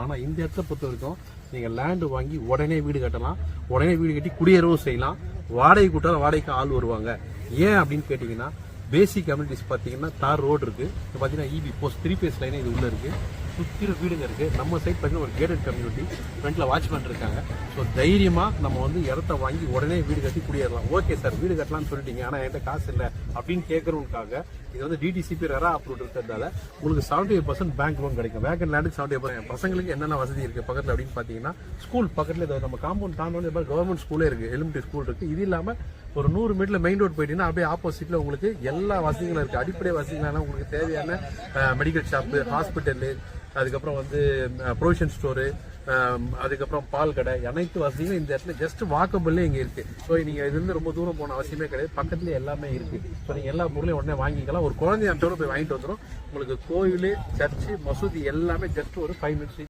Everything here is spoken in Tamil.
ஆனால் இந்த இடத்த பொறுத்த வரைக்கும் நீங்கள் லேண்டு வாங்கி உடனே வீடு கட்டலாம். உடனே வீடு கட்டி குடியேறவும் செய்யலாம். வாடகை கூட்டாலும் வாடகைக்கு ஆள் வருவாங்க. ஏன் அப்படின்னு கேட்டிங்கன்னா பேசிக் கம்யூனிட்டிஸ் பார்த்தீங்கன்னா தார் ரோடு இருக்குது இப்போ பார்த்தீங்கன்னா இபி போஸ்ட் த்ரீ பேஸ் லைனே இது உள்ளே இருக்குது சுற்றிலும் வீடுங்க இருக்குது நம்ம சைட் பார்த்தீங்கன்னா ஒரு கேட்டட் கம்யூனிட்டி ஃப்ரண்ட்டில் வாட்ச்மேன் இருக்காங்க. ஸோ தைரியமாக நம்ம வந்து இடத்த வாங்கி உடனே வீடு கட்டி குடியேறலாம். ஓகே சார் வீடு கட்டலாம்னு சொல்லிட்டீங்க. ஆனால் என்கிட்ட காசு இல்லை அப்படின்னு கேட்கறவங்களுக்காக இது வந்து டிடிசிபி ரெரா அப்ரூவ் இருக்கிறதால உங்களுக்கு seventy five percent bank loan கிடைக்கும் வேக்கன் லேண்டுக்கு செவன்டி எயிட் பசங்களுக்கு என்னென்ன வசதி இருக்குது பக்கத்தில் அப்படின்னு பார்த்தீங்கன்னா ஸ்கூல் பக்கத்தில் நம்ம காம்பவுண்ட் தாண்டோன்னு கவர்மெண்ட் ஸ்கூலே இருக்கு. எலிமெண்ட்ரி ஸ்கூல் இருக்குது இது இல்லாமல் ஒரு நூறு மீட்டர்ல மெயின் ரோட் போயிட்டீங்கன்னா அப்படியே ஆப்போசிட்ல உங்களுக்கு எல்லா வசதிகளும் இருக்கு. அடிப்படை வசதிகளான உங்களுக்கு தேவையான மெடிக்கல் ஷாப்பு ஹாஸ்பிட்டலு அதுக்கப்புறம் வந்து ப்ரொவிஷன் ஸ்டோரு அதுக்கப்புறம் பால் கடை அனைத்து வசதிகளும் இந்த இடத்துல ஜஸ்ட் வாக்கபிள்லேயே இங்கே இருக்கு. ஸோ நீங்கள் இதுலேருந்து ரொம்ப தூரம் போன அவசியமே கிடையாது. பக்கத்துலேயே எல்லாமே இருக்கு. ஸோ நீங்கள் எல்லா பொருளையும் உடனே வாங்கிக்கலாம். ஒரு குழந்தைய அம்சோட போய் வாங்கிட்டு வந்துடும் உங்களுக்கு கோயில் சர்ச்சு மசூதி எல்லாமே ஜஸ்ட் ஒரு ஃபைவ் மினிட்ஸ்